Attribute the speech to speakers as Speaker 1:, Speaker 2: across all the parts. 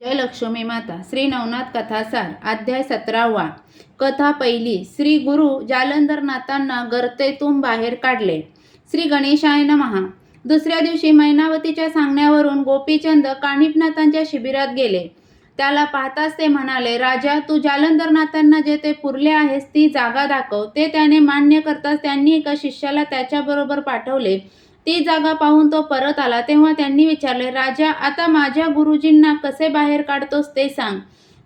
Speaker 1: जय लक्ष्मी माता श्री नवनाथ कथासार अध्याय सतरावा. कथा पहिली. श्री गुरु जालंधरनाथांना गर्तेतून बाहेर काढले. श्री गणेशाय नमहा दुसऱ्या दिवशी मैनावतीच्या सांगण्यावरून गोपीचंद काणिपनाथांच्या शिबिरात गेले. त्याला पाहताच ते म्हणाले राजा तू जालंधरनाथांना जे ते पुरले आहेस ती जागा दाखव. ते त्याने मान्य करताच त्यांनी एका शिष्याला त्याच्याबरोबर पाठवले. ती जागा पाहून तो परत आला तेव्हा त्यांनी विचारले राजा आता माझ्या गुरुजींना कसे बाहेर काढतोस ते सांग.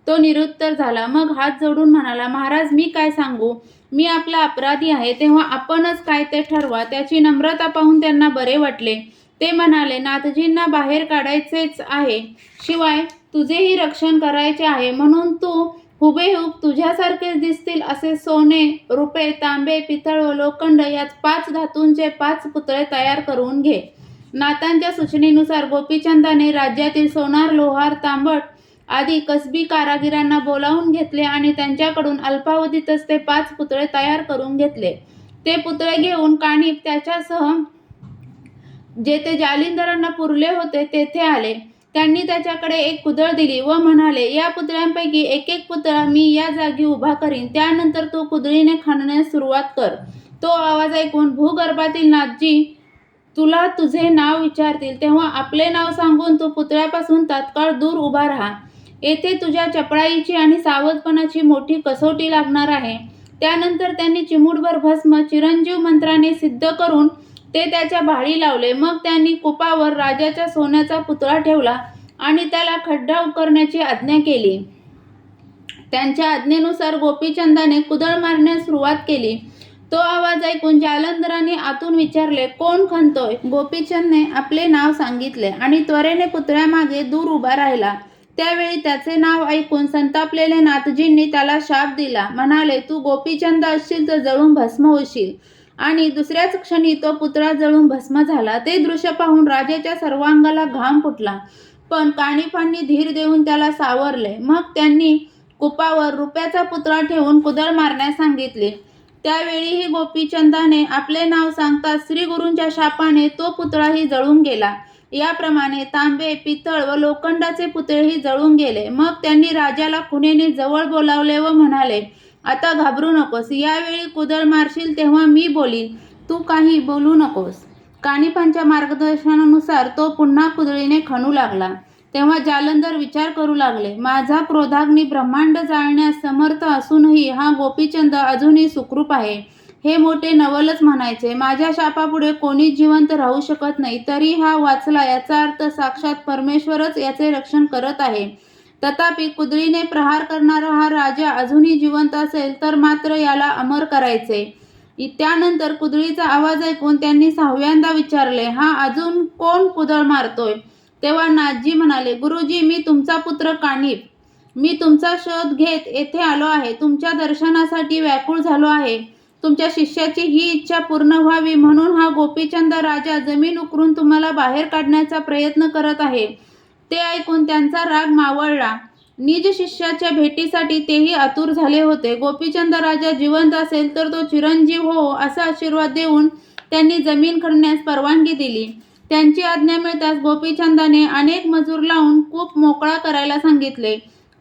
Speaker 1: तो निरुत्तर झाला मग हात जोडून म्हणाला महाराज मी काय सांगू? मी आपला अपराधी आहे तेव्हा आपणच काय ते ठरवा. त्याची नम्रता पाहून त्यांना बरे वाटले. ते म्हणाले नाथजींना बाहेर काढायचेच आहे शिवाय तुझेही रक्षण करायचे आहे म्हणून तू हुबेहूब तुझ्यासारखेच दिसतील असे सोने रुपे तांबे पितळ व लोखंड याच पाच धातूंचे पाच पुतळे तयार करून घे. नातांच्या सूचनेनुसार गोपीचंदाने राज्यातील सोनार लोहार तांबट आदी कसबी कारागिरांना बोलावून घेतले आणि त्यांच्याकडून अल्पावधीतच ते पाच पुतळे तयार करून घेतले. ते पुतळे घेऊन काणिप त्याच्यासह जेथे जालिंदरांना पुरले होते तेथे आले. त्यांनी त्याच्याकडे एक कुदळ दिली व म्हणाले या पुतळ्यांपैकी एक एक पुतळा मी या जागी उभा करीन. त्यानंतर तो कुदळीने खणण्यास सुरुवात कर. तो आवाज ऐकून भूगर्भातील नाथजी तुला तुझे नाव विचारतील. तेव्हा आपले नाव सांगून तू पुतळ्यापासून तात्काळ दूर उभा राहा. येथे तुझ्या चपळाईची आणि सावधपणाची मोठी कसोटी लागणार आहे. त्यानंतर त्यांनी चिमूटभर भस्म चिरंजीव मंत्राने सिद्ध करून ते त्याच्या भाळी लावले. मग त्यांनी कुपावर राजाच्या सोन्याचा पुतळा ठेवला आणि त्याला खड्डा उकरण्याची आज्ञा केली. त्यांच्या आज्ञेनुसार गोपीचंदाने कुदळ मारण्यास सुरुवात केली. तो आवाज ऐकून जालंधराने आतून विचारले कोण खणतोय? गोपीचंदने आपले नाव सांगितले आणि त्वरेने पुतळ्यामागे दूर उभा राहिला. त्यावेळी त्याचे नाव ऐकून संतापलेले नाथजींनी त्याला शाप दिला. म्हणाले तू गोपीचंद असशील तर जळून भस्म होशील. आणि दुसऱ्याच क्षणी तो पुतळा जळून भस्म झाला. ते दृश्य पाहून राजाच्या सर्वांगाला घाम फुटला. पण काणीफांनी धीर देऊन त्याला सावरले. मग त्यांनी कुपावर रुपयाचा पुतळा ठेवून कुदळ मारण्यास सांगितले. त्यावेळीही गोपीचंदाने आपले नाव सांगता श्री गुरूंच्या शापाने तो पुतळाही जळून गेला. याप्रमाणे तांबे पितळ व लोखंडाचे पुतळेही जळून गेले. मग त्यांनी राजाला खुनेने जवळ बोलावले व म्हणाले आता घाबरू नकोस. यावेळी कुदळ मारशील तेव्हा मी बोलीन. तू काही बोलू नकोस. कानिपांच्या मार्गदर्शनानुसार तो पुन्हा कुदळीने खणू लागला. तेव्हा जालंधर विचार करू लागले. माझा क्रोधाग्नी ब्रह्मांड जाळण्यास समर्थ असूनही हा गोपीचंद अजूनही सुखरूप आहे. हे मोठे नवलच म्हणायचे. माझ्या शापापुढे कोणी जिवंत राहू शकत नाही. तरी हा वाचला याचा अर्थ साक्षात परमेश्वरच याचे रक्षण करत आहे. तथापि कुदळीने प्रहार करणारा हा राजा अजूनही जिवंत असेल तर मात्र याला अमर करायचे. त्यानंतर कुदळीचा आवाज ऐकून त्यांनी सहाव्यांदा विचारले हा अजून कोण कुदळ मारतोय? तेव्हा नाथजी म्हणाले गुरुजी मी तुमचा पुत्र कानिप मी तुमचा शोध घेत येथे आलो आहे. तुमच्या दर्शनासाठी व्याकुळ झालो आहे. तुमच्या शिष्याची ही इच्छा पूर्ण व्हावी म्हणून हा गोपीचंद राजा जमीन उकरून तुम्हाला बाहेर काढण्याचा प्रयत्न करत आहे. ते ऐकून त्यांचा राग मावळला. निज शिष्याच्या भेटीसाठी तेही आतुर झाले होते. गोपीचंद राजा जिवंत असेल तर तो चिरंजीव हो असा आशीर्वाद देऊन त्यांनी जमीन खणण्यास परवानगी दिली. त्यांची आज्ञा मिळताच गोपीचंदाने अनेक मजूर लावून कूप मोकळा करायला सांगितले.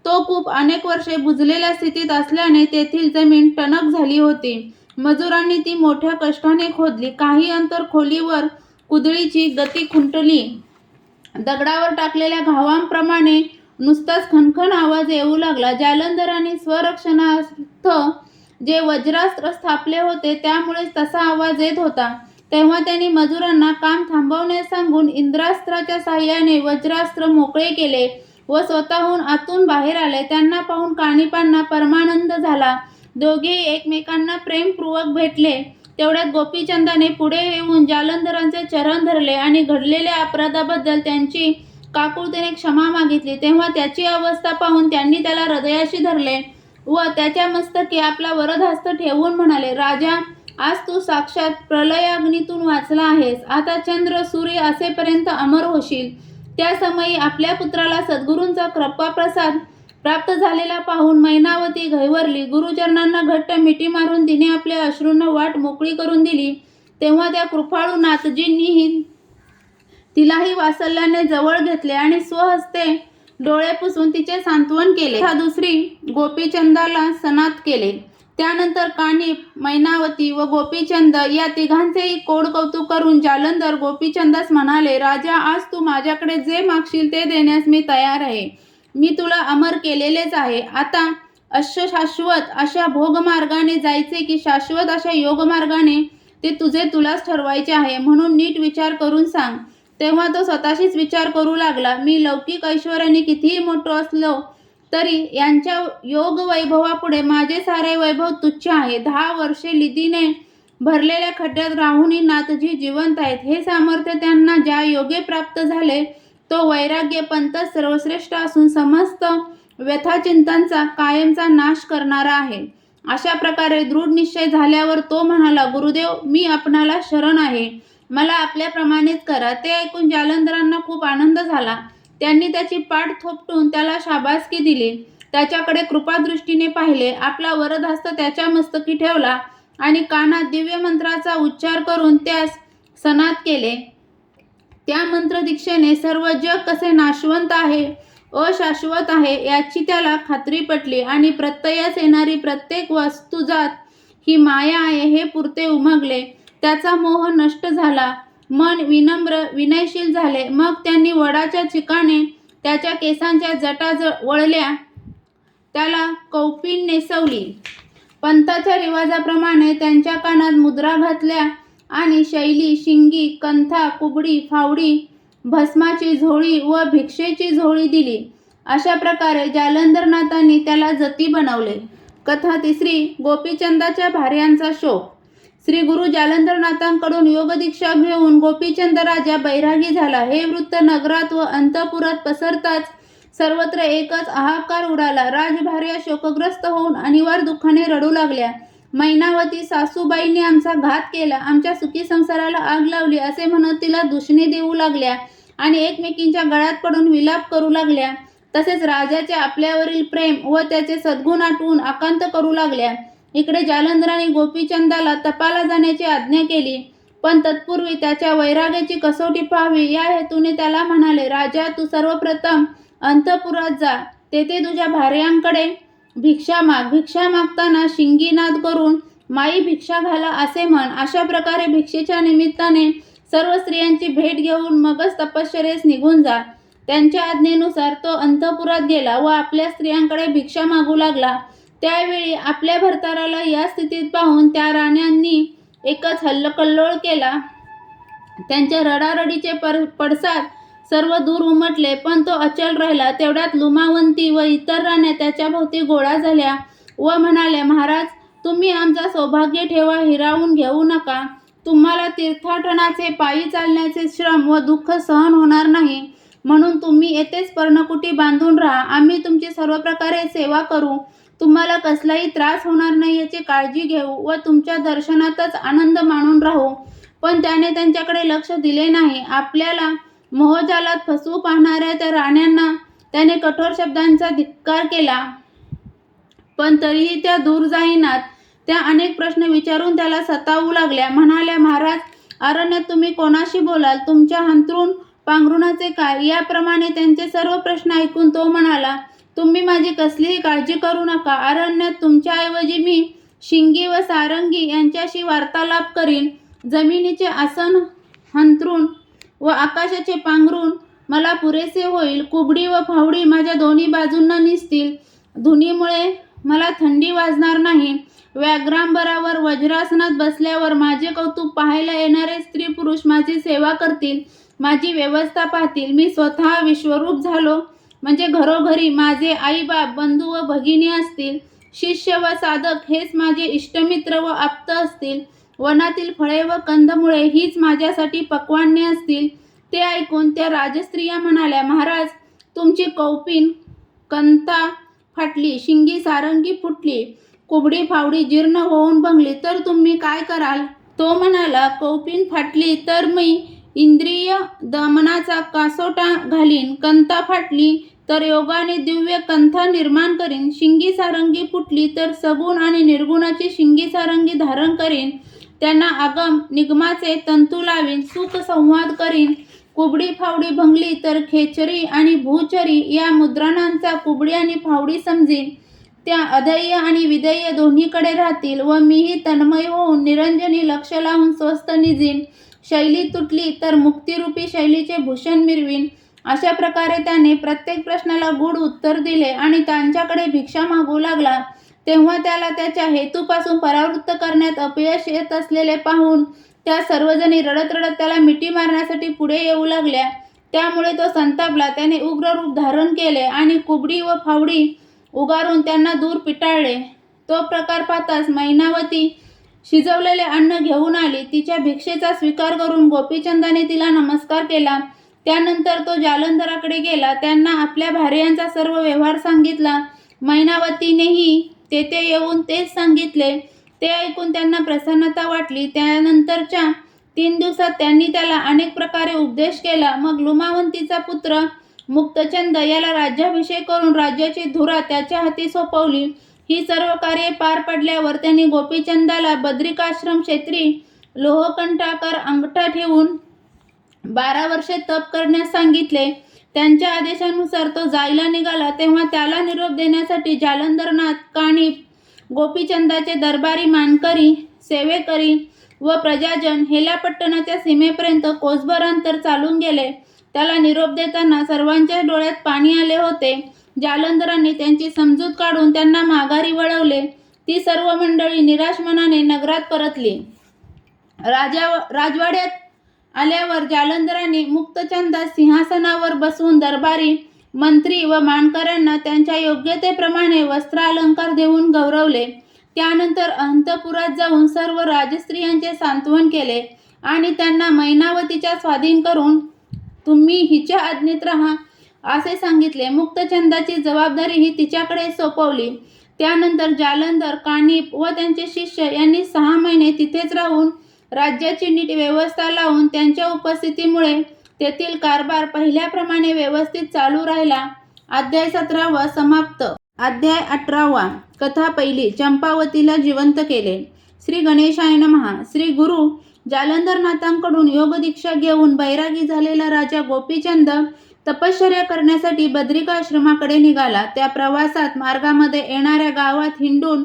Speaker 1: तो कूप अनेक वर्षे बुजलेल्या स्थितीत असल्याने तेथील जमीन टणक झाली होती. मजुरांनी ती मोठ्या कष्टाने खोदली. काही अंतर खोलीवर कुदळीची गती खुंटली. दगडावर टाकलेल्या घावांप्रमाणे नुसताच खणखण आवाज येऊ लागला. जालंधराने स्वरक्षणार्थ जे वज्रास्त्र स्थापले होते त्यामुळेच तसा आवाज येत होता. तेव्हा त्यांनी मजुरांना काम थांबवण्यास सांगून इंद्रास्त्राच्या साह्याने वज्रास्त्र मोकळे केले व स्वतःहून आतून बाहेर आले. त्यांना पाहून काणिपांना परमानंद झाला. दोघेही एकमेकांना प्रेमपूर्वक भेटले. तेवढ्यात गोपीचंदाने पुढे येऊन जालंधरांचे चरण धरले आणि घडलेल्या अपराधाबद्दल त्यांची काकुळतेने क्षमा मागितली. तेव्हा त्याची अवस्था पाहून त्यांनी त्याला हृदयाशी धरले व त्याच्या मस्तकी आपला वरदहस्त ठेवून म्हणाले राजा आज तू साक्षात प्रलयाग्नीतून वाचला आहेस. आता चंद्र सूर्य असेपर्यंत अमर होशील. त्या समयी आपल्या पुत्राला सद्गुरूंचा कृपा प्रसाद प्राप्त झालेला पाहून मैनावती घैवरली गुरुचरणांना घट्ट मिठी मारून तिने आपल्या अश्रूंना वाट मोकळी करून दिली. तेव्हा त्या कृपाळू नाथजींनीही तिलाही वासल्याने जवळ घेतले आणि स्वहस्ते डोळे पुसून तिचे सांत्वन केले. हा दुसरी गोपीचंदाला सनात केले. त्यानंतर कानिप मैनावती व गोपीचंद या तिघांचेही कोड कौतुक करून जालंधर गोपीचंदास म्हणाले राजा आज तू माझ्याकडे जे मागशील ते देण्यास मी तयार आहे. मी तुला अमर केलेलेच आहे. आता अश्य शाश्वत अशा भोगमार्गाने जायचे की शाश्वत अशा योगमार्गाने ते तुझे तुलाच ठरवायचे आहे म्हणून नीट विचार करून सांग. तेव्हा तो स्वतःशीच विचार करू लागला मी लौकिक ऐश्वर्याने कितीही मोठो असलो तरी यांच्या योग वैभवापुढे माझे सारे वैभव तुच्छ आहे. दहा वर्षे लिदीने भरलेल्या खड्ड्यात राहूनही नाथजी जिवंत आहेत. हे सामर्थ्य त्यांना ज्या योगे प्राप्त झाले तो वैराग्य पंथ सर्वश्रेष्ठ असून समस्त व्यथाचिंतांचा कायमचा नाश करणारा आहे. अशा प्रकारे दृढ निश्चय झाल्यावर तो म्हणाला गुरुदेव मी आपणाला शरण आहे. मला आपल्याप्रमाणेच करा. ते ऐकून जालंधरांना खूप आनंद झाला. त्यांनी त्याची पाठ थोपटून त्याला शाबासकी दिली. त्याच्याकडे कृपादृष्टीने पाहिले. आपला वरदहस्त त्याच्या मस्तकी ठेवला आणि कानात दिव्य मंत्राचा उच्चार करून त्यास सनात केले. त्या मंत्रदीक्षेने सर्व जग कसे नाशवंत आहे अशाश्वत आहे याची त्याला खात्री पटली आणि प्रत्ययास येणारी प्रत्येक वस्तुजात ही माया आहे हे पुरते उमगले. त्याचा मोह नष्ट झाला. मन विनम्र विनयशील झाले. मग त्यांनी वडाच्या चिकाने त्याच्या केसांच्या जटा वळल्या. त्याला कौपीन नेसवली. पंथाच्या रिवाजाप्रमाणे त्यांच्या कानात मुद्रा घातल्या. आणि शैली शिंगी कंथा कुबडी फावडी भस्माची झोळी व भिक्षेची झोळी दिली. अशा प्रकारे जालंधरनाथांनी त्याला जती बनवले. कथा तिसरी गोपीचंदाच्या भार्यांचा शोक. श्री गुरु जालंधरनाथांकडून योगदीक्षा घेऊन गोपीचंद राजा बैरागी झाला. हे वृत्त नगरात व अंतपुरात पसरताच सर्वत्र एकच हाहाकार उडाला. राजभार्या शोकग्रस्त होऊन अनिवार्य दुःखाने रडू लागल्या. मैनावती सासूबाईंनी आमचा घात केला. आमच्या सुखी संसाराला आग लावली असे म्हणत तिला दुषणे देऊ लागल्या आणि एकमेकींच्या गळ्यात पडून विलाप करू लागल्या. तसेच राजाचे आपल्यावरील प्रेम व त्याचे सद्गुण आठवून आकांत करू लागल्या. इकडे जालंधराने गोपीचंदाला तपाला जाण्याची आज्ञा केली. पण तत्पूर्वी त्याच्या वैराग्याची कसोटी पाहावी या हेतूने त्याला म्हणाले राजा तू सर्वप्रथम अंतपुरात जा. तेथे तुझ्या भार्यांकडे भिक्षा माग भिक्षा मागताना शिंगीनाद करून माई भिक्षा घाला असे म्हण. अशा प्रकारे भिक्षेच्या निमित्ताने सर्व स्त्रियांची भेट घेऊन मगच तपश्चर्येस निघून जा. त्यांच्या आज्ञेनुसार तो अंतपुरात गेला व आपल्या स्त्रियांकडे भिक्षा मागू लागला. त्यावेळी आपल्या भरताराला या स्थितीत पाहून त्या राण्यांनी एकच हल्लकल्लोळ केला. त्यांच्या रडारडीचे पर पडसाद सर्व दूर उमटले पण तो अचल राहिला. तेवढ्यात लुमावंती व इतर राण्या त्याच्या भोवती गोळा झाल्या व म्हणाल्या महाराज तुम्ही आमचा सौभाग्य ठेवा हिरावून घेऊ नका. तुम्हाला तीर्थाटनाचे पायी चालण्याचे श्रम व दुःख सहन होणार नाही. म्हणून तुम्ही येथेच पर्णकुटी बांधून राहा. आम्ही तुमची सर्व प्रकारे सेवा करू. तुम्हाला कसलाही त्रास होणार नाही याची काळजी घेऊ व तुमच्या दर्शनातच आनंद मानून राहू. पण त्याने त्यांच्याकडे लक्ष दिले नाही. आपल्याला मोहजालात फसवू पाहणाऱ्या त्या राण्यांना त्याने कठोर शब्दांचा धिक्कार केला. पण तरीही त्या दूर जाईनात त्या अनेक प्रश्न विचारून त्याला सतावू लागल्या. म्हणाल्या महाराज अरण्यात तुम्ही कोणाशी बोलाल? तुमच्या हंतरून पांघरुणाचे काय याप्रमाणे त्यांचे सर्व प्रश्न ऐकून तो म्हणाला तुम्ही माझी कसलीही काळजी करू नका. अरण्यात तुमच्याऐवजी मी शिंगी व सारंगी यांच्याशी वार्तालाप करीन. जमिनीचे आसन हंतरून व आकाशाचे पांघरून मला पुरेसे होईल. कुबडी व फावडी माझ्या दोन्ही बाजूंना निसतील. धुनीमुळे मला थंडी वाजणार नाही. व्याघ्रांबरावर वज्रासनात बसल्यावर माझे कौतुक पाहायला येणारे स्त्री पुरुष माझी सेवा करतील माझी व्यवस्था पाहतील. मी स्वतः विश्वरूप झालो. म्हणजे घरोघरी माझे आईबाप बंधू व भगिनी असतील. शिष्य व साधक हेच माझे इष्टमित्र व आप्त असतील. वनातील फळे व कंदमुळे हीच माझ्यासाठी पक्वान्ने असतील. ते ऐकून त्या राजस्त्रिया म्हणाल्या महाराज तुमची कौपीन कंता फाटली शिंगी सारंगी फुटली कुबडी फावडी जीर्ण होऊन भंगली तर तुम्ही काय कराल? तो म्हणाला कौपीन फाटली तर मी इंद्रिय दमनाचा कासोटा घालीन कंता फाटली तर योगाने दिव्य कंथा निर्माण करीन शिंगी सारंगी फुटली तर सगुण आणि निर्गुणाची शिंगी सारंगी धारण करीन त्यांना आगम निगमाचे तंतू लावीन सुख संवाद करीन. कुबडी फावडी भंगली तर खेचरी आणि भूचरी या मुद्रणांचा कुबडी आणि फावडी समजीन. त्या अधैय आणि विधेय दोन्हीकडे राहतील व मीही तन्मय होऊन निरंजनी लक्ष लावून स्वस्त निजीन. शैली तुटली तर मुक्तिरूपी शैलीचे भूषण मिरवीन. अशा प्रकारे त्याने प्रत्येक प्रश्नाला गूढ उत्तर दिले आणि त्यांच्याकडे भिक्षा मागू लागला. तेव्हा त्याला त्याच्या हेतूपासून परावृत्त करण्यात अपयश येत असलेले पाहून त्या सर्वजणी रडत रडत त्याला मिठी मारण्यासाठी पुढे येऊ लागल्या. त्यामुळे तो संतापला. त्याने उग्र रूप धारण केले आणि कुबडी व फावडी उगारून त्यांना दूर पिटाळले. तो प्रकार पाहताच मैनावती शिजवलेले अन्न घेऊन आली. तिच्या भिक्षेचा स्वीकार करून गोपीचंदाने तिला नमस्कार केला. त्यानंतर तो जालंधराकडे गेला. त्यांना आपल्या भार्यांचा सर्व व्यवहार सांगितला. मैनावतीनेही तेथे येऊन तेच सांगितले. ते ऐकून त्यांना प्रसन्नता वाटली. त्यानंतरच्या तीन दिवसात त्यांनी त्याला अनेक प्रकारे उपदेश केला. मग लुमावंतीचा पुत्र मुक्तचंद याला राज्याभिषेक करून राज्याची धुरा त्याच्या हाती सोपवली. ही सर्व कार्ये पार पडल्यावर त्यांनी गोपीचंदाला बद्रिकाश्रम क्षेत्री लोहकंठाकर अंगठा ठेवून बारा वर्षे तप करण्यास सांगितले. त्यांच्या आदेशानुसार तो जायला निघाला तेव्हा त्याला निरोप देण्यासाठी जालंधरनाथ काणीप गोपीचंदाचे दरबारी मानकरी सेवेकरी व प्रजाजन हेलापट्टणाच्या सीमेपर्यंत कोसभर अंतर चालून गेले. त्याला निरोप देताना सर्वांच्या डोळ्यात पाणी आले होते. जालंधरांनी त्यांची समजूत काढून त्यांना माघारी वळवले. ती सर्व मंडळी निराश मनाने नगरात परतली. राजा राजवाड्यात आल्यावर जालंधरांनी मुक्तचंदा सिंहासनावर बसवून दरबारी मंत्री व मानकऱ्यांना त्यांच्या योग्यतेप्रमाणे वस्त्रालंकार देऊन गौरवले. त्यानंतर अंतपुरात जाऊन सर्व राजस्त्रियांचे सांत्वन केले आणि त्यांना मैनावतीच्या स्वाधीन करून तुम्ही हिच्या आज्ञेत राहा असे सांगितले. मुक्तचंदाची जबाबदारी ही तिच्याकडे सोपवली. त्यानंतर जालंधर कानिप व त्यांचे शिष्य यांनी सहा महिने तिथेच राहून राज्याची नीट व्यवस्था लावून त्यांच्या उपस्थितीमुळे तेथील कारभार पहिल्याप्रमाणे व्यवस्थित चालू राहिला. अध्याय सतरावा समाप्त. अध्याय अठरावा. कथा पहिली. चंपावतीला जिवंत केले. श्री गणेशाय नमहा श्री गुरु जालंधरनाथांकडून योगदीक्षा घेऊन बैरागी झालेला राजा गोपीचंद तपश्चर्या करण्यासाठी बद्रिकाश्रमाकडे निघाला. त्या प्रवासात मार्गामध्ये येणाऱ्या गावात हिंडून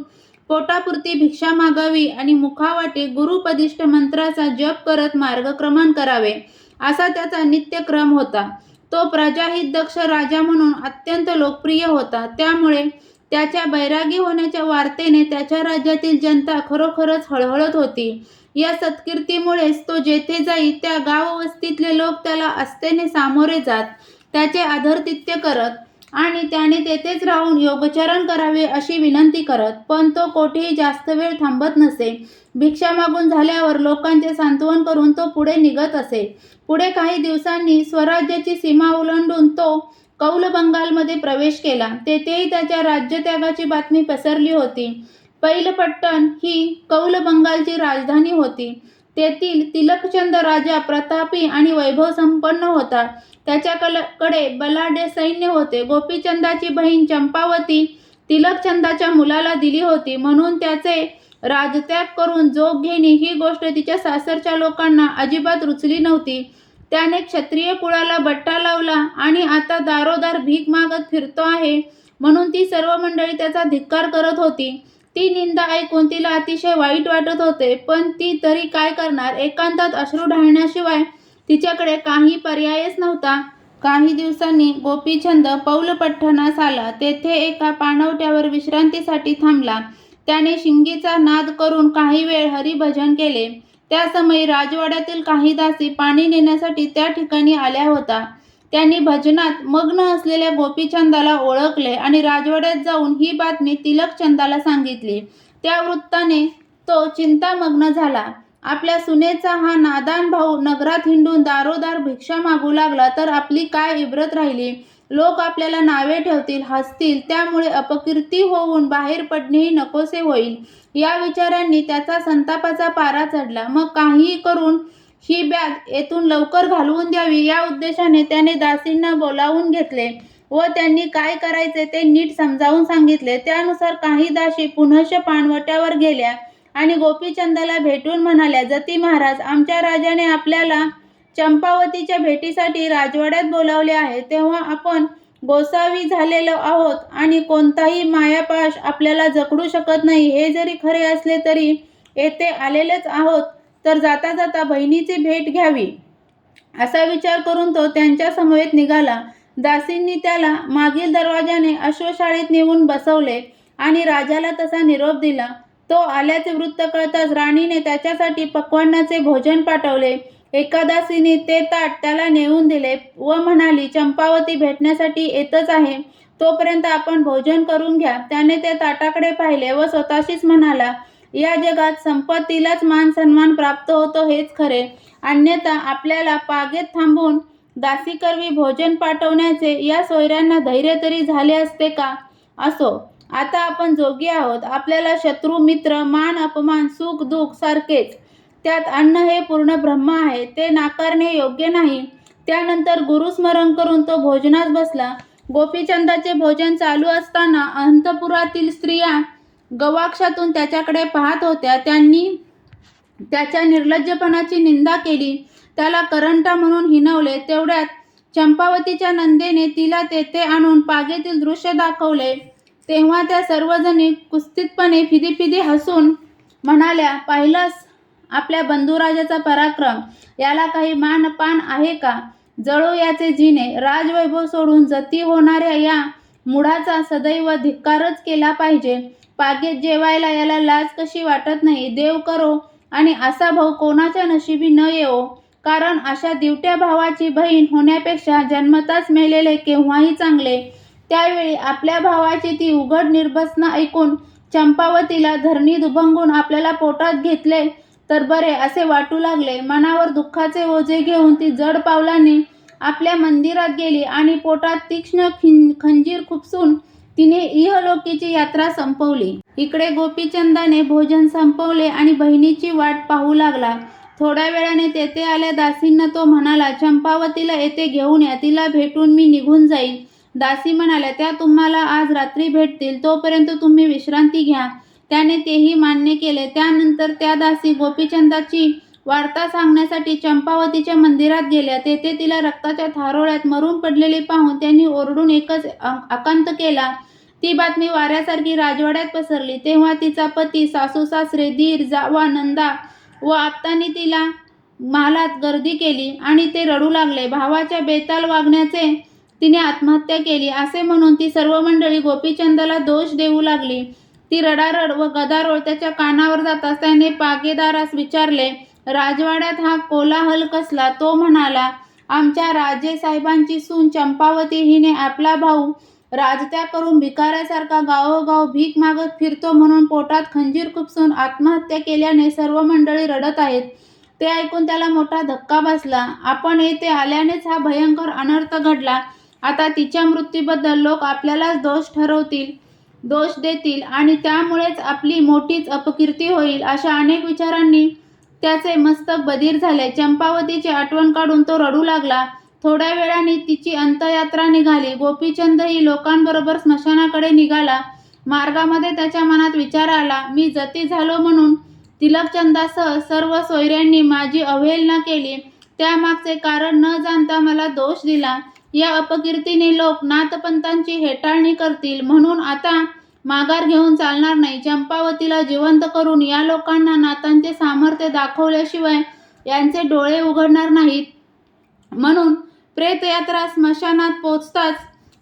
Speaker 1: पोटापुरती भिक्षा मागावी आणि मुखावाटे गुरुपदिष्ट मंत्राचा जप करत मार्गक्रमण करावे असा त्याचा नित्यक्रम होता. तो प्रजाहित दक्ष राजा म्हणून अत्यंत लोकप्रिय होता. त्यामुळे त्याच्या बैरागी होण्याच्या वार्तेने त्याच्या राज्यातील जनता खरोखरच हळहळत होती. या सत्कीर्तीमुळेच तो जेथे जाई त्या गाव वस्तीतले लोक त्याला आस्थेने सामोरे जात त्याचे आदरतित्य करत आणि त्याने तेथेच राहून योगचरण करावे अशी विनंती करत पण तो कोठेही जास्त वेळ थांबत नसे. भिक्षा मागून झाल्यावर लोकांचे सांत्वन करून तो पुढे निघत असे. पुढे काही दिवसांनी स्वराज्याची सीमा ओलांडून तो कौल बंगालमध्ये प्रवेश केला. तेथेही त्याच्या राज्यत्यागाची बातमी पसरली होती. पैलपट्टण ही कौल बंगालची राजधानी होती. तेथील तिलकचंद राजा प्रतापी आणि वैभव संपन्न होता. त्याच्याकडे बलाढ्य सैन्य होते. गोपीचंदाची बहीण चंपावती तिलकचंदाच्या मुलाला दिली होती. म्हणून त्याचे राजत्याग करून जोग घेणे ही गोष्ट तिच्या सासरच्या लोकांना अजिबात रुचली नव्हती. त्याने क्षत्रिय कुळाला बट्टा लावला आणि आता दारोदार भीक मागत फिरतो आहे. म्हणून ती सर्व मंडळी त्याचा धिक्कार करत होती. ती निंदा ऐकून तिला अतिशय वाईट वाटत होते पण ती तरी काय करणार? एकांतात अश्रू ढाळण्याशिवाय तिच्याकडे काही पर्यायच नव्हता. काही दिवसांनी गोपीचंद पौलपट्टणास आला. तेथे एका पाणवट्यावर विश्रांतीसाठी थांबला. त्याने शिंगीचा नाद करून काही वेळ हरिभजन केले. त्या समयी राजवाड्यातील काही दासी पाणी नेण्यासाठी त्या ठिकाणी आल्या होता त्यांनी भजनात मग्न असलेल्या गोपीचंदाला ओळखले आणि राजवाड्यात जाऊन ही बातमी तिलकचंदाला सांगितली. त्या वृत्ताने तो चिंतामग्न झाला. आपल्या सुनेचा हा नादान भाऊ नगरात हिंडून दारोदार भिक्षा मागू लागला तर आपली काय इब्रत राहिली? लोक आपल्याला नावे ठेवतील हसतील त्यामुळे अपकीर्ती होऊन बाहेर पडणेही नकोसे होईल. या विचारांनी त्याचा संतापाचा पारा चढला. मग काहीही करून ही बॅग येथून लवकर घालवून द्यावी या उद्देशाने त्याने दासींना बोलावून घेतले व त्यांनी काय करायचे ते नीट समजावून सांगितले. त्यानुसार काही दाशी पुनश्च पाणवट्यावर गेल्या आणि गोपीचंदाला भेटून म्हणाल्या जती महाराज आमच्या राजाने आपल्याला चंपावतीच्या भेटीसाठी राजवाड्यात बोलावले आहे. तेव्हा आपण गोसावी झालेलो आहोत आणि कोणताही मायापाश आपल्याला जखडू शकत नाही. हे जरी खरे असले तरी येथे आलेलेच आहोत. तर जाता जाता बहिणीची भेट घ्यावी. असा विचार करून तो त्यांच्या समवेत निघाला. दासींनी त्याला मागील दरवाजाने अश्वशाळेत नेऊन बसवले आणि राजाला तसा निरोप दिला. तो आल्याचे वृत्त कळताच राणीने त्याच्यासाठी पक्वांनाचे भोजन पाठवले. एका दासीने ते ताट त्याला नेऊन दिले व म्हणाली चंपावती भेटण्यासाठी येतच आहे. तोपर्यंत आपण भोजन करून घ्या. त्याने ते ताटाकडे पाहिले व स्वतःशीच म्हणाला या जगात संपत्तीलाच मान सन्मान प्राप्त होतो हेच खरे. अन्यथा आपल्याला पागेत थांबून दासीकरवी भोजन पाठवण्याचे या सोयऱ्यांना धैर्य तरी झाले असते का? असो आता आपण जोगी आहोत. आपल्याला शत्रू मित्र मान अपमान सुख दुःख सारखेच. त्यात अन्न हे पूर्ण ब्रह्म आहे. ते नाकारणे योग्य नाही. त्यानंतर गुरुस्मरण करून तो भोजनास बसला. गोपीचंदाचे भोजन चालू असताना अंतपुरातील स्त्रिया गवाक्षातून त्याच्याकडे पाहत होत्या. त्यांनी त्याच्या निर्लज्जपणाची निंदा केली. त्याला करंटा म्हणून हिनवले. तेवढ्यात चंपावतीच्या नंदेने तिला तेथे आणून पागेतील दृश्य दाखवले. तेव्हा त्या सर्वजणी कुस्तीतपणे फिदी फिदी हसून म्हणाल्या पाहिलंस आपल्या बंधुराजाचा पराक्रम. याला काही मानपान आहे का? जळो याचे जिने. राजवैभव सोडून जती होणाऱ्या या मुढाचा सदैव धिक्कारच केला पाहिजे. पागेत जेवायला याला लाज कशी वाटत नाही? देव करो. आणि असा भाऊ कोणाच्या नशिबी न येवो. कारण अशा दिवट्या भावाची बहीण होण्यापेक्षा जन्मताच मेलेले केव्हाही चांगले. त्यावेळी आपल्या भावाची ती उघड निर्भसना ऐकून चंपावतीला धरणी दुभंगून आपल्याला पोटात घेतले. तर बरे असे वाटू लागले. मनावर दुःखाचे ओझे घेऊन ती जड पावलांनी आपल्या मंदिरात गेली आणि पोटात तीक्ष्ण खिं खंजीर खुपसून तिने इहलोकीची यात्रा संपवली. इकडे गोपीचंदाने भोजन संपवले आणि बहिणीची वाट पाहू लागला. थोड्या वेळाने तेथे आल्या दासींना तो म्हणाला चंपावतीला येथे घेऊन या तिला भेटून मी निघून जाईन. दासी म्हणाल्या त्या तुम्हाला आज रात्री भेटतील तोपर्यंत तुम्ही विश्रांती घ्या. त्याने तेही मान्य केले. त्यानंतर त्या दासी गोपीचंदाची वार्ता सांगण्यासाठी चंपावतीच्या मंदिरात गेल्या. तेथे तिला रक्ताच्या थारोळ्यात मरून पडलेले पाहून त्यांनी ओरडून एकच आकांत केला. ती बातमी वाऱ्यासारखी राजवाड्यात पसरली. तेव्हा तिचा पती सासू सासरे धीर जावा नंदा व आप्तांनी तिला महालात गर्दी केली आणि ते रडू लागले. भावाच्या बेताल वागण्याचे तिने आत्महत्या केली. असे म्हणून ती सर्व मंडळी गोपीचंदाला दोष देऊ लागली. ती रडारड व गदारोळ त्याच्या कानावर जाताच त्याने पागेदारास विचारले राजवाड्यात हा कोलाहल कसला? तो म्हणाला आमच्या राजे साहेबांची सून चंपावती हिने आपला भाऊ राजत्या करून भिकाऱ्यासारखा गावोगाव भीक मागत फिरतो म्हणून पोटात खंजीर खुपसून आत्महत्या केल्याने सर्व मंडळी रडत आहेत. ते ऐकून त्याला मोठा धक्का बसला. आपण येथे आल्यानेच हा भयंकर अनर्थ घडला. आता तिच्या मृत्यूबद्दल लोक आपल्यालाच दोष ठरवतील दोष देतील आणि त्यामुळेच आपली मोठीच अपकीर्ती होईल अशा अनेक विचारांनी त्याचे मस्तक बधीर झाले. चंपावतीची आठवण काढून तो रडू लागला. थोड्या वेळाने तिची अंतयात्रा निघाली. गोपीचंदही लोकांबरोबर स्मशानाकडे निघाला. मार्गामध्ये त्याच्या मनात विचार आला मी जती झालो म्हणून तिलकचंदासह सर्व सोयऱ्यांनी माझी अवहेलना केली. त्यामागचे कारण न जाणता मला दोष दिला. या अपकीर्तीने लोक नाथपंतांची हेटाळणी करतील. म्हणून आता माघार घेऊन चालणार नाही. चंपावतीला जिवंत करून या लोकांना नाथांचे सामर्थ्य दाखवल्याशिवाय यांचे डोळे उघडणार नाहीत. म्हणून प्रेतयात्रा स्मशानात पोचताच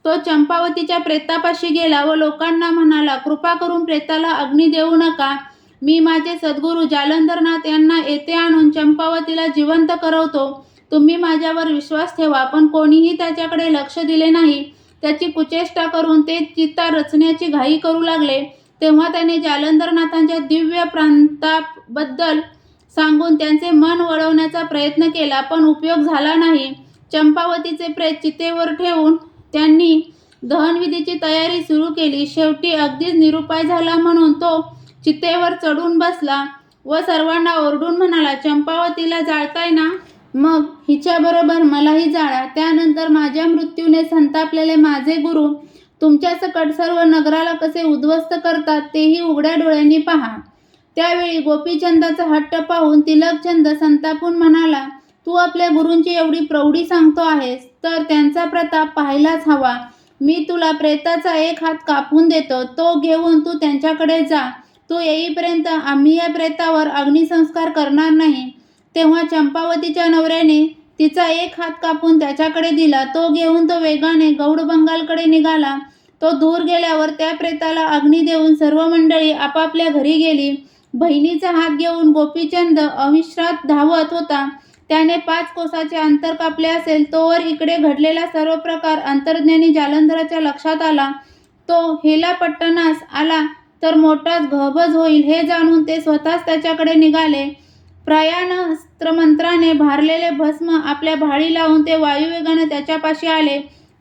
Speaker 1: तो चंपावतीच्या प्रेतापाशी गेला व लोकांना म्हणाला कृपा करून प्रेताला अग्नी देऊ नका. मी माझे सद्गुरू जालंधरनाथ यांना येथे आणून चंपावतीला जिवंत करवतो. तुम्ही माझ्यावर विश्वास ठेवा पण कोणीही त्याच्याकडे लक्ष दिले नाही. त्याची कुचेष्टा करून ते चित्ता रचण्याची घाई करू लागले. तेव्हा त्याने जालंधरनाथांच्या दिव्य प्रांताबद्दल सांगून त्यांचे मन वळवण्याचा प्रयत्न केला पण उपयोग झाला नाही. चंपावतीचे प्रेत चितेवर ठेवून त्यांनी दहनविधीची तयारी सुरू केली. शेवटी अगदीच निरुपाय झाला म्हणून तो चितेवर चढून बसला व सर्वांना ओरडून म्हणाला चंपावतीला जाळताय ना? मग हिच्याबरोबर मलाही जाळा त्यानंतर माझ्या मृत्यूने संतापलेले माझे गुरु तुमच्या सकट सर्व नगराला कसे उद्ध्वस्त करतात तेही उघड्या डोळ्यांनी पहा. त्यावेळी गोपीचंदाचा हट्ट पाहून तिलकचंद संतापून म्हणाला तू आपल्या गुरूंची एवढी प्रौढी सांगतो आहेस तर त्यांचा प्रताप पाहायलाच हवा. मी तुला प्रेताचा एक हात कापून देतो तो घेऊन तू त्यांच्याकडे जा. तू येईपर्यंत आम्ही या प्रेतावर अग्निसंस्कार करणार नाही. तेव्हा चंपावतीच्या नवऱ्याने तिचा एक हात कापून त्याच्याकडे दिला. तो घेऊन तो वेगाने गौड बंगालकडे निघाला. तो दूर गेल्यावर त्या प्रेताला अग्नी देऊन सर्व मंडळी आपापल्या घरी गेली. बहिणीचा हात घेऊन गोपीचंद अविश्रात धावत होता. त्याने पाच कोसाचे अंतर कापले असेल तोवर इकडे घडलेला सर्व प्रकार अंतर्ज्ञानी जालंधराच्या लक्षात आला. तो हेला पट्टणास आला तर मोठाच गहबज होईल हे जाणून ते स्वतःच त्याच्याकडे निघाले. प्रयाणास्त्रमंत्राने भारलेले भस्म आपल्या भाळी लावून ते वायुवेगाने त्याच्यापाशी आले.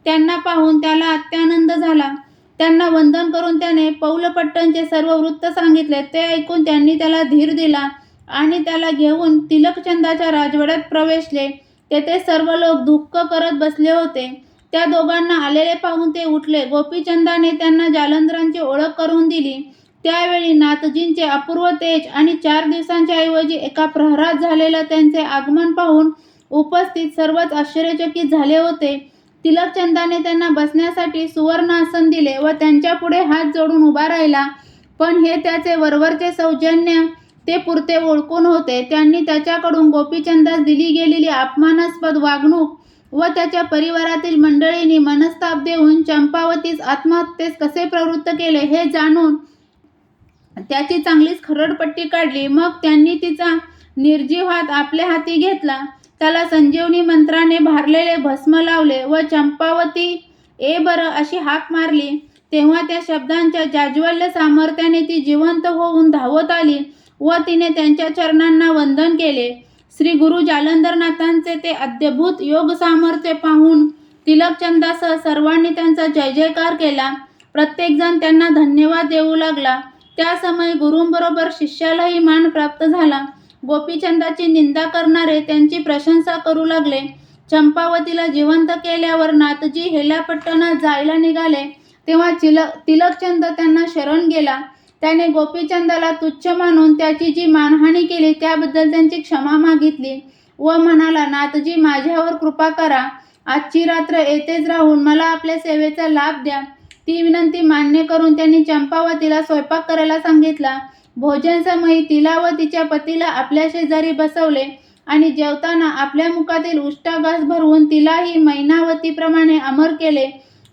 Speaker 1: त्यांना पाहून त्याला अत्यानंद झाला. त्यांना वंदन करून त्याने पौलपट्टनचे सर्व वृत्त सांगितले. ते ऐकून त्यांनी त्याला धीर दिला आणि त्याला घेऊन तिलकचंदाच्या राजवाड्यात प्रवेशले. तेथे सर्व लोक दुःख करत बसले होते. त्या दोघांना आलेले पाहून ते उठले. गोपीचंदाने त्यांना जालंधरांची ओळख करून दिली. त्यावेळी नाथजींचे अपूर्व तेज आणि चार दिवसांच्या ऐवजी एका प्रहरात झालेलं त्यांचे आगमन पाहून उपस्थित सर्वच आश्चर्यचकित झाले होते. तिलकचंदाने त्यांना बसण्यासाठी सुवर्णासन दिले व त्यांच्या पुढे हात जोडून उभा राहिला. पण हे त्याचे वरवरचे सौजन्य ते पुरते ओळखून होते. त्यांनी त्याच्याकडून गोपीचंदास दिली गेलेली अपमानास्पद वागणूक व त्याच्या परिवारातील मंडळींनी मनस्ताप देऊन चंपावतीस आत्महत्येस कसे प्रवृत्त केले हे जाणून त्याची चांगलीच खरडपट्टी काढली. मग त्यांनी तिचा निर्जीव हात आपल्या हाती घेतला. त्याला संजीवनी मंत्राने भारलेले भस्म लावले व चंपावती ए बरं अशी हाक मारली. तेव्हा त्या शब्दांच्या जाज्वल्य सामर्थ्याने ती जिवंत होऊन धावत आली व तिने त्यांच्या चरणांना वंदन केले. श्री गुरु जालंधरनाथांचे ते अद्यभूत योग सामर्थ्य पाहून तिलकचंदासह सर्वांनी त्यांचा जय जयकार केला. प्रत्येकजण त्यांना धन्यवाद देऊ लागला. त्या समय गुरूंबरोबर शिष्यालाही मान प्राप्त झाला. गोपीचंदाची निंदा करणारे त्यांची प्रशंसा करू लागले. चंपावतीला जिवंत केल्यावर नाथजी हेलापट्टणात जायला निघाले. तेव्हा चिल तिलकचंद त्यांना शरण गेला. त्याने गोपीचंदाला तुच्छ मानून त्याची जी मानहानी केली त्याबद्दल त्यांची क्षमा मागितली व म्हणाला नाथजी माझ्यावर कृपा करा. आजची रात्र येथेच राहून मला आपल्या सेवेचा लाभ द्या. ती विनंती मान्य करून त्यांनी चंपावतीला स्वयंपाक करायला सांगितला. भोजन समयी तिला व तिच्या पतीला आपल्या शेजारी बसवले आणि जेवताना आपल्या मुखातील उष्टाघास भरवून तिलाही मैनावतीप्रमाणे अमर केले.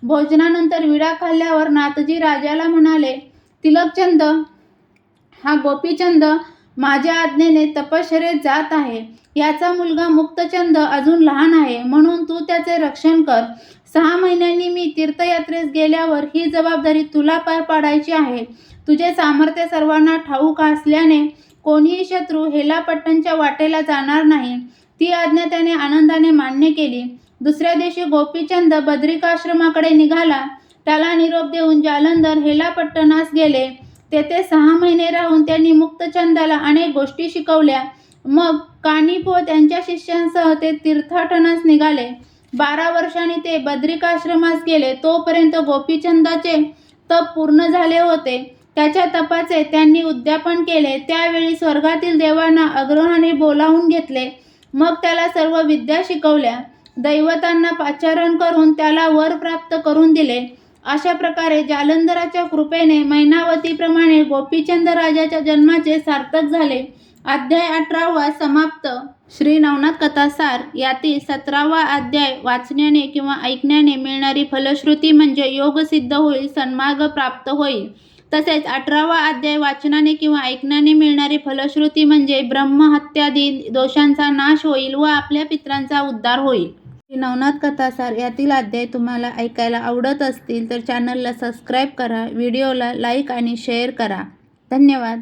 Speaker 1: भोजनानंतर विडा खाल्ल्यावर नाथजी राजाला म्हणाले तिलकचंद हा गोपीचंद माझ्या आज्ञेने तपश्चरेत जात आहे. याचा मुलगा मुक्तचंद अजून लहान आहे. म्हणून तू त्याचे रक्षण कर. सहा महिन्यांनी मी तीर्थयात्रेस गेल्यावर ही जबाबदारी तुला पार पाडायची आहे. तुझे सामर्थ्य सर्वांना ठाऊक असल्याने कोणीही शत्रू हेलापट्टणच्या वाटेला जाणार नाही. ती आज्ञा त्याने आनंदाने मान्य केली. दुसऱ्या दिवशी गोपीचंद बद्रिकाश्रमाकडे निघाला. त्याला निरोप देऊन जालंधर हेलापट्टणास गेले. तेथे सहा महिने राहून त्यांनी मुक्तचंदाला अनेक गोष्टी शिकवल्या. मग कानिप त्यांच्या शिष्यांसह ते तीर्थाटनास निघाले. बारा वर्षांनी ते बद्रिकाश्रमास गेले. तोपर्यंत गोपीचंदाचे तप पूर्ण झाले होते. त्याच्या तपाचे त्यांनी उद्यापन केले. त्यावेळी स्वर्गातील देवांना अग्रहाने बोलावून घेतले. मग त्याला सर्व विद्या शिकवल्या. दैवतांना पाचारण करून त्याला वर प्राप्त करून दिले. अशा प्रकारे जालंधराच्या कृपेने मैनावतीप्रमाणे गोपीचंद राजाच्या जन्माचे सार्थक झाले. अध्याय अठरावा समाप्त. श्री नवनाथ कथासार यातील सतरावा अध्याय वाचण्याने किंवा ऐकण्याने मिळणारी फलश्रुती म्हणजे योग सिद्ध होईल सन्मार्ग प्राप्त होईल. तसेच अठरावा अध्याय वाचनाने किंवा ऐकण्याने मिळणारी फलश्रुती म्हणजे ब्रह्महत्यादी दोषांचा नाश होईल व आपल्या पित्रांचा उद्धार होईल. श्री नवनाथ कथासार यातील अध्याय तुम्हाला ऐकायला आवडत असतील तर चॅनलला सबस्क्राईब करा व्हिडिओला लाईक आणि शेअर करा. धन्यवाद.